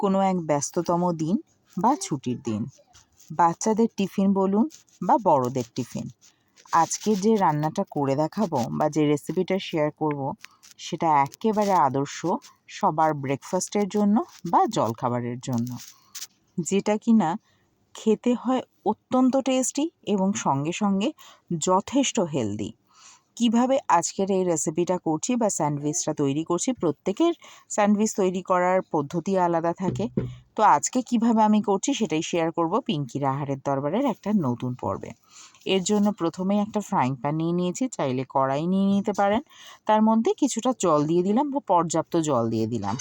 কোনো এক ব্যস্ততম দিন বা ছুটির দিন। বাচ্চাদের টিফিন বলুন বা বড়দের টিফিন। আজকের যে রান্নাটা করে দেখাবো বা যে রেসিপিটা শেয়ার করব, সেটা একেবারে আদর্শ সবার ব্রেকফাস্টের জন্য বা জলখাবারের জন্য। যেটা কি না খেতে হয় অত্যন্ত টেস্টি এবং সঙ্গে সঙ্গে যথেষ্ট হেলদি কীভাবে আজকের এই রেসিপিটা করছি বা স্যান্ডউইচটা তৈরি করছি, প্রত্যেকের স্যান্ডউইচ তৈরি করার পদ্ধতি আলাদা থাকে। তো আজকে কীভাবে আমি করছি সেটাই শেয়ার করব পিঙ্কি রাহারের দরবারের একটা নতুন পর্বে। এর জন্য প্রথমেই একটা ফ্রাইং প্যান নিয়ে নিয়েছি, চাইলে কড়াই নিয়ে নিতে পারেন। তার মধ্যে কিছুটা জল দিয়ে দিলাম বা পর্যাপ্ত জল দিয়ে দিলাম।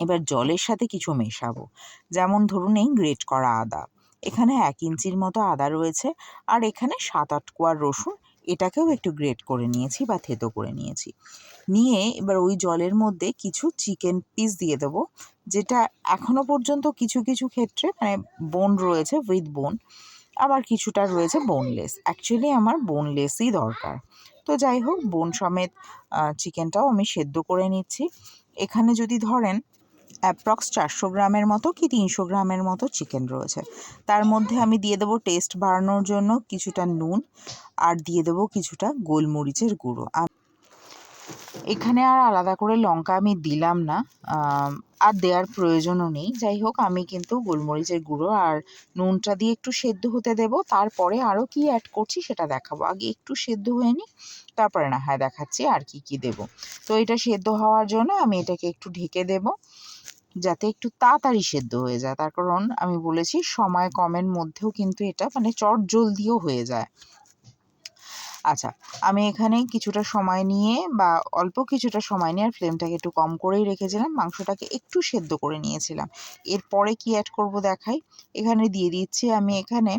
এবার জলের সাথে কিছু মেশাবো। যেমন ধরুন এই গ্রেট করা আদা। এখানে এক ইঞ্চির মতো আদা রয়েছে। আর এখানে সাত আট কোয়ার রসুন এটাকেও একটু গ্রেট করে নিয়েছি বা থেতো করে নিয়েছি। নিয়ে এবার ওই জলের মধ্যে কিছু চিকেন পিস দিয়ে দেবো, যেটা এখনও পর্যন্ত কিছু কিছু ক্ষেত্রে মানে বোন রয়েছে উইথ বোন আবার কিছুটা রয়েছে বোনলেস অ্যাকচুয়ালি আমার বোনলেসই দরকার। তো যাই হোক বোন সমেত চিকেনটাও আমি সেদ্ধ করে নিচ্ছি। এখানে যদি ধরেন অ্যাপ্রক্স চারশো গ্রামের মতো কি তিনশো গ্রামের মতো চিকেন রয়েছে। তার মধ্যে আমি দিয়ে দেবো টেস্ট বাড়ানোর জন্য কিছুটা নুন আর দিয়ে দেবো কিছুটা গোলমরিচের গুঁড়ো। এখানে আর আলাদা করে লঙ্কা আমি দিলাম না আর দেওয়ার প্রয়োজনও নেই। যাই হোক, আমি কিন্তু গোলমরিচের গুঁড়ো আর নুনটা দিয়ে একটু সেদ্ধ হতে দেব। তারপরে আরও কি অ্যাড করছি সেটা দেখাবো। আগে একটু সেদ্ধ হয়ে নিই, তারপরে না হয় দেখাচ্ছি আর কি কি দেব। তো এটা সেদ্ধ হওয়ার জন্য আমি এটাকে একটু ঢেকে দেব। যাতে একটু তাড়াতাড়ি সেদ্ধ হয়ে যায়। তার কারণ আমি বলেছি, সময় কমের মধ্যেও কিন্তু এটা মানে চট জলদিও হয়ে যায়। আচ্ছা আমি এখানে কিছুটা সময় নিয়ে বা অল্প কিছুটা সময় নিয়ে আর ফ্লেমটাকে একটু কম করেই রেখেছিলাম। মাংসটাকে একটু সেদ্ধ করে নিয়েছিলাম। এরপরে কি অ্যাড করব দেখাই? এখানে দিয়ে দিচ্ছি আমি এখানে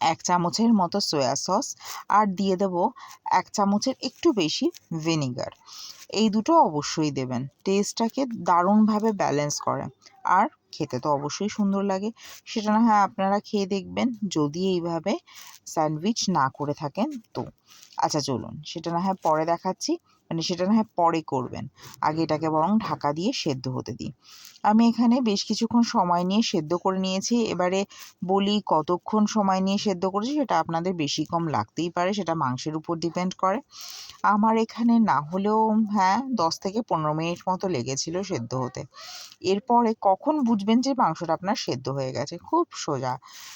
এক চামচের মতো সয়া সস আর দিয়ে দেব এক চামচের একটু বেশি ভিনিগার এই দুটো অবশ্যই দেবেন। টেস্টটাকে দারুণভাবে ব্যালেন্স করে। আর খেতে তো অবশ্যই সুন্দর লাগে। সেটা না হয় আপনারা খেয়ে দেখবেন। যদি এইভাবে স্যান্ডউইচ না করে থাকেন তো। আচ্ছা চলুন। সেটা না হয় পরে দেখাচ্ছি। মানে সেটা না হয় পরে করবেন। আগে এটাকে বরং ঢাকা দিয়ে সেদ্ধ হতে দিই। আমি এখানে বেশ কিছুক্ষণ সময় নিয়ে সেদ্ধ করে নিয়েছি। এবারে বলি কতক্ষণ সময় নিয়ে সেদ্ধ করেছি সেটা আপনাদের বেশি কম লাগতেই পারে, সেটা মাংসের উপর ডিপেন্ড করে। আমার এখানে না হলেও হ্যাঁ দশ থেকে পনেরো মিনিট মতো লেগেছিল সেদ্ধ হতে। এরপরে কখন বুঝবেন যে মাংসটা আপনার সেদ্ধ হয়ে গেছে? খুব সোজা।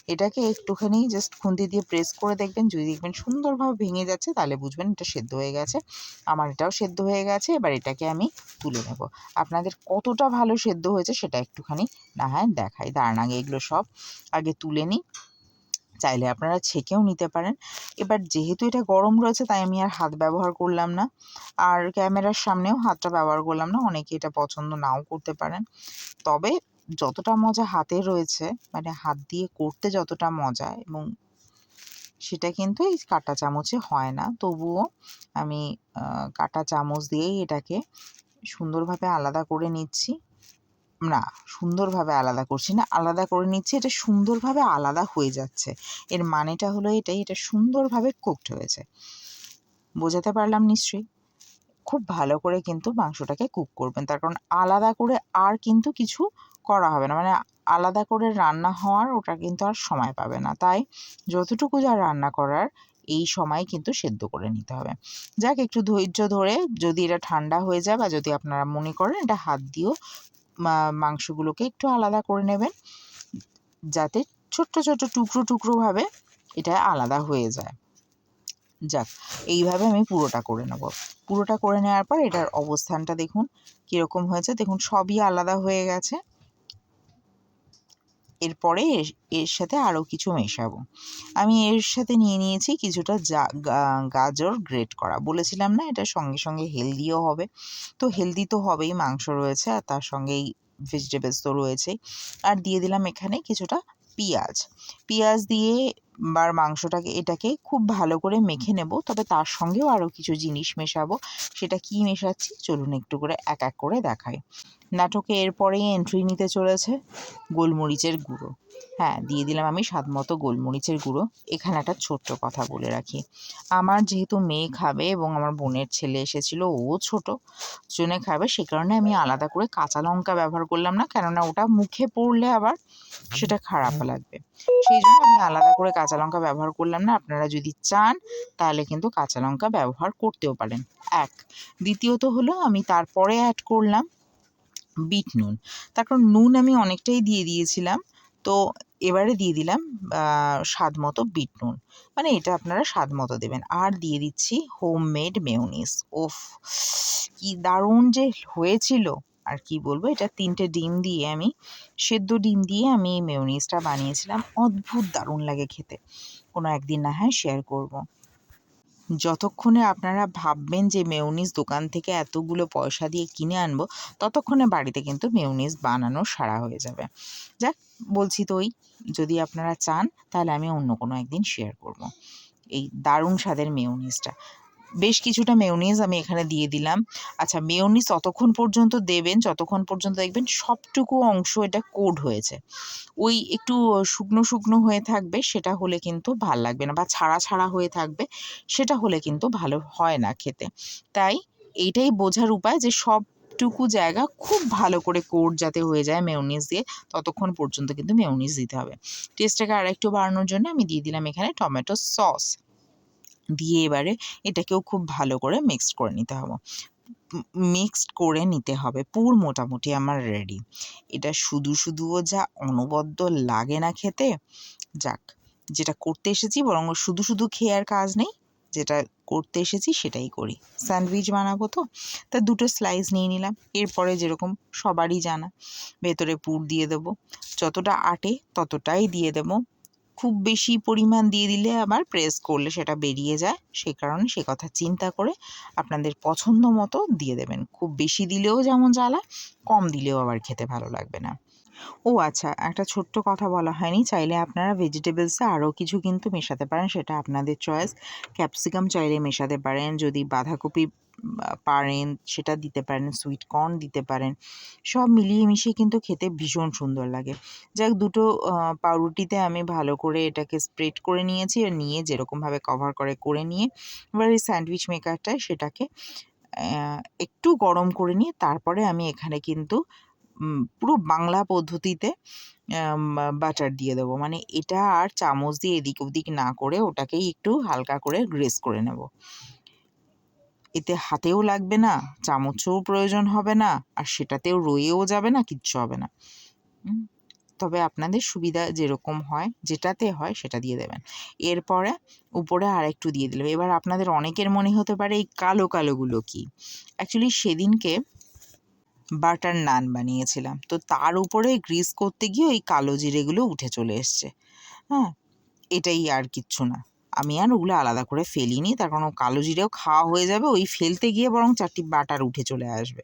এটাকে একটুখানি জাস্ট খুন্তি দিয়ে প্রেস করে দেখবেন, যদি দেখবেন সুন্দরভাবে ভেঙে যাচ্ছে তাহলে বুঝবেন এটা সেদ্ধ হয়ে গেছে। আমার এটাও সেদ্ধ হয়ে গেছে, এবার এটাকে আমি তুলে নেব। আপনাদের কতটা ভালো সেদ্ধ হয়েছে সেটা একটুখানি না হয় দেখাই। দাঁড়ান, আগে এগুলো সব আগে তুলে নিই। চাইলে আপনারা ছেঁকেও নিতে পারেন। এবার যেহেতু এটা গরম রয়েছে, তাই আমি আর হাত ব্যবহার করলাম না। আর ক্যামেরার সামনেও হাতটা ব্যবহার করলাম না, অনেকে এটা পছন্দ নাও করতে পারেন। তবে যতটা মজা হাতে রয়েছে মানে হাত দিয়ে করতে যতটা মজা এবং সেটা কিন্তু এই কাঁটা চামচে হয় না। তবুও আমি কাটা চামচ দিয়েই এটাকে সুন্দরভাবে আলাদা করে নিচ্ছি। না সুন্দরভাবে আলাদা করছি না, আলাদা করে নিচ্ছি, এটা সুন্দরভাবে আলাদা হয়ে যাচ্ছে। এর মানেটা হলো এটাই, এটা সুন্দরভাবে কুকড হয়েছে। বোঝাতে পারলাম নিশ্চয়ই? খুব ভালো করে কিন্তু মাংসটাকে কুক করবেন, তার কারণ আলাদা করে আর কিন্তু কিছু করা হবে না। মানে আলাদা করে রান্না হওয়ার ওটা কিন্তু আর সময় পাবে না। তাই যতটুকু যা রান্না করার, এই সময় কিন্তু সেদ্ধ করে নিতে হবে। যাক, একটু ধৈর্য ধরে যদি এটা ঠান্ডা হয়ে যায় বা যদি আপনারা মনে করেন এটা হাত দিয়েও মাংসগুলোকে একটু আলাদা করে নেবেন। যাতে ছোট্ট ছোট্ট টুকরো, টুকরোভাবে এটা আলাদা হয়ে যায়। যাক, এইভাবে আমি পুরোটা করে নেব। পুরোটা করে নেওয়ার পর এটার অবস্থানটা দেখুন, কীরকম হয়েছে। দেখুন, সবই আলাদা হয়ে গেছে। এরপরে এর এর সাথে আরও কিছু মেশাবো। আমি এর সাথে নিয়ে নিয়েছি কিছুটা গাজর গ্রেট করা। বলেছিলাম না এটা সঙ্গে সঙ্গে হেলদিও হবে। তো হেলদি তো হবেই, মাংস রয়েছে আর তার সঙ্গেই ভেজিটেবলস তো রয়েছেই। আর দিয়ে দিলাম এখানে কিছুটা পেঁয়াজ। পেঁয়াজ দিয়ে বার মাংসটাকে এটাকে খুব ভালো করে মেখে নেব। তবে তার সঙ্গেও আরও কিছু জিনিস মেশাবো। সেটা কি মেশাচ্ছি? চলুন একটু করে এক এক করে দেখাই। নাটকে এরপরেই এন্ট্রি নিতে চলেছে গোলমরিচের গুঁড়ো। হ্যাঁ দিয়ে দিলাম আমি স্বাদ মতো গোলমরিচের গুঁড়ো। এখানে একটা ছোট্ট কথা বলে রাখি। আমার যেহেতু মেয়ে খাবে এবং আমার বোনের ছেলে এসেছিল, ও ছোট, জনে খাবে, সে কারণে আমি আলাদা করে কাঁচা লঙ্কা ব্যবহার করলাম না। কেননা ওটা মুখে পড়লে আবার সেটা খারাপ লাগবে। সেই জন্য আমি আলাদা করে কাঁচা লঙ্কা ব্যবহার করলাম না। আপনারা যদি চান, তাহলে কিন্তু কাঁচা লঙ্কা ব্যবহার করতেও পারেন। এক, দ্বিতীয়ত হলো আমি তারপরে অ্যাড করলাম বিট নুন। তারপর নুন আমি অনেকটাই দিয়ে দিয়েছিলাম। তো এবারে দিয়ে দিলাম স্বাদ মতো বিট নুন। মানে এটা আপনারা স্বাদ মতো দেবেন। আর দিয়ে দিচ্ছি হোমমেড মেউনিস ওফ কি দারুণ যে হয়েছিল! আর কি বলব, এটা তিনটে ডিম দিয়ে আমি, সেদ্ধ ডিম দিয়ে আমি এই মেয়নিসটা বানিয়েছিলাম অদ্ভুত দারুণ লাগে খেতে কোনো একদিন না হয় শেয়ার করব। যতক্ষণে আপনারা ভাববেন যে মেয়নিজ দোকান থেকে এতগুলো পয়সা দিয়ে কিনে আনব, ততক্ষণে বাড়িতে কিন্তু মেয়নিজ বানানো সারা হয়ে যাবে যাক, বলছি তো ওই, যদি আপনারা চান, তাহলে আমি অন্য কোনো একদিন শেয়ার করব। এই দারুণ স্বাদের মেয়নিজটা বেশ কিছুটা মেয়নিজ আমি এখানে দিয়ে দিলাম। আচ্ছা মেয়নিজ ততক্ষণ পর্যন্ত দেবেন, যতক্ষণ পর্যন্ত দেখবেন সবটুকু অংশ এটা কোড হয়েছে। ওই একটু শুকনো শুকনো হয়ে থাকবে, সেটা হলে কিন্তু ভালো লাগবে না বা ছাড়া ছাড়া হয়ে থাকবে, সেটা হলে কিন্তু ভালো হয় না খেতে। তাই এইটাই বোঝার উপায় যে সব টুকু জায়গা খুব ভালো করে কোট যাতে হয়ে যায় মেয়নিজ দিয়ে, ততক্ষণ পর্যন্ত কিন্তু মেয়নিজ দিতে হবে। টেস্টটাকে আরেকটু বাড়ানোর জন্য আমি দিয়ে দিলাম এখানে টমেটো সস দিয়ে এবারে এটাকেও খুব ভালো করে মিক্সড করে নিতে হবে। মিক্সড করে নিতে হবে, পুর মোটামুটি আমার রেডি এটা শুধু শুধুও যা অনবদ্য লাগে না খেতে, যাক, যেটা করতে এসেছি, বরং শুধু শুধু খেয়ে আর কাজ নেই, যেটা করতে এসেছি সেটাই করি। স্যান্ডউইচ বানাবো তো, তা দুটো স্লাইস নিয়ে নিলাম, এরপরে যেরকম সবারই জানা, ভেতরে পুর দিয়ে দেবো, যতটা আটে ততটাই দিয়ে দেবো। খুব বেশি পরিমাণ দিয়ে দিলে আবার প্রেস করলে সেটা বেরিয়ে যায়। সেই কারণে সে কথা চিন্তা করে আপনাদের পছন্দ মতো দিয়ে দেবেন। খুব বেশি দিলেও যেমন জ্বালা, কম দিলেও আবার খেতে ভালো লাগবে না। ও আচ্ছা একটা ছোট্ট কথা বলা হয়নি। চাইলে আপনারা ভেজিটেবলসে আরও কিছু কিন্তু মেশাতে পারেন, সেটা আপনাদের চয়েস ক্যাপসিকাম চাইলে মেশাতে পারেন, যদি বাঁধাকপি পারেন, সেটা দিতে পারেন সুইট কর্ন দিতে পারেন। সব মিলিয়ে মিশিয়ে কিন্তু খেতে ভীষণ সুন্দর লাগে। যাক, দুটো পাউরুটিতে আমি ভালো করে এটাকে স্প্রেড করে নিয়েছি আর নিয়ে যেরকমভাবে কভার করে করে নিয়ে এবার এই স্যান্ডউইচ মেকারটায় সেটাকে একটু গরম করে নিয়ে তারপরে আমি এখানে কিন্তু পুরো বাংলা পদ্ধতিতে বাটার দিয়ে দেবো। মানে এটা আর চামচ দিয়ে এদিক ওদিক না করে ওটাকেই একটু হালকা করে গ্রেস করে নেব। এতে হাতেও লাগবে না, চামচও প্রয়োজন হবে না, আর সেটাতেও রয়েও যাবে না, কিচ্ছু হবে না। তবে আপনাদের সুবিধা যেরকম হয়, যেটাতে হয় সেটা দিয়ে দেবেন। এরপরে উপরে আর একটু দিয়ে দিলাম। এবার আপনাদের অনেকের মনে হতে পারে এই কালো কালোগুলো কি? অ্যাকচুয়ালি সেদিনকে বাটার নান বানিয়েছিলাম। তো তার উপরে গ্রিস করতে গিয়ে ওই কালো জিরেগুলো উঠে চলে এসছে। হ্যাঁ এটাই আর কিচ্ছু না। আমি আর ওগুলো আলাদা করে ফেলিনি, তার কারণ কালো জিরেও খাওয়া হয়ে যাবে, ওই ফেলতে গিয়ে বরং চারটি বাটার উঠে চলে আসবে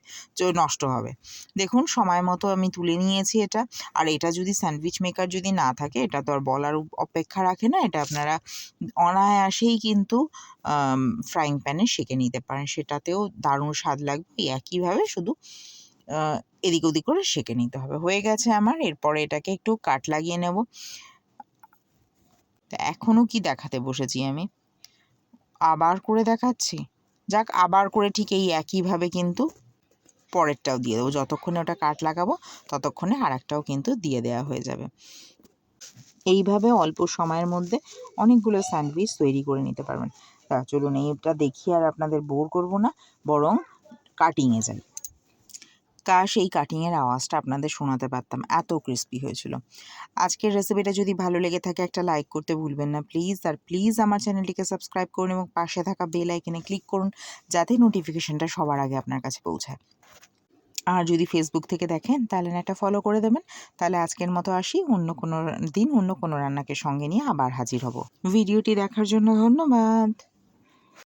নষ্ট হবে। দেখুন, সময় মতো আমি তুলে নিয়েছি এটা। আর এটা যদি স্যান্ডউইচ মেকার যদি না থাকে, এটা তো আর বলার অপেক্ষা রাখে না, এটা আপনারা অনায়াসেই কিন্তু ফ্রাইং প্যানে সেঁকে নিতে পারেন। সেটাতেও দারুণ স্বাদ লাগবে। একইভাবে শুধু এদিক ওদিক করে সেঁকে নিতে হবে। হয়ে গেছে আমার, এরপরে এটাকে একটু কাট লাগিয়ে নেব। তা এখনও কি দেখাতে বসেছি আমি? আবার করে দেখাচ্ছি? যাক, আবার করে ঠিক এই একইভাবে কিন্তু পরেরটাও দিয়ে দেবো। যতক্ষণে ওটা কাট লাগাবো, ততক্ষণে আর একটাও কিন্তু দিয়ে দেওয়া হয়ে যাবে। এইভাবে অল্প সময়ের মধ্যে অনেকগুলো স্যান্ডউইচ তৈরি করে নিতে পারবেন। তা চলুন, এইটা দেখি আর আপনাদের বোর করব না, বরং কাটিংয়ে যাই। কাশ এই কাটিংয়ের আওয়াজটা আপনাদের শোনাতে পারতাম। এত ক্রিস্পি হয়েছিল। আজকের রেসিপিটা যদি ভালো লেগে থাকে একটা লাইক করতে ভুলবেন না প্লিজ আর প্লিজ আমার চ্যানেলটিকে সাবস্ক্রাইব করুন এবং পাশে থাকা বেল আইকনে ক্লিক করুন যাতে নোটিফিকেশনটা সবার আগে আপনার কাছে পৌঁছায়। আর যদি ফেসবুক থেকে দেখেন তাহলে একটা ফলো করে দেবেন। তাহলে আজকের মতো আসি। অন্য কোনো দিন অন্য কোনো রান্নাকে সঙ্গে নিয়ে আবার হাজির হব। ভিডিওটি দেখার জন্য ধন্যবাদ।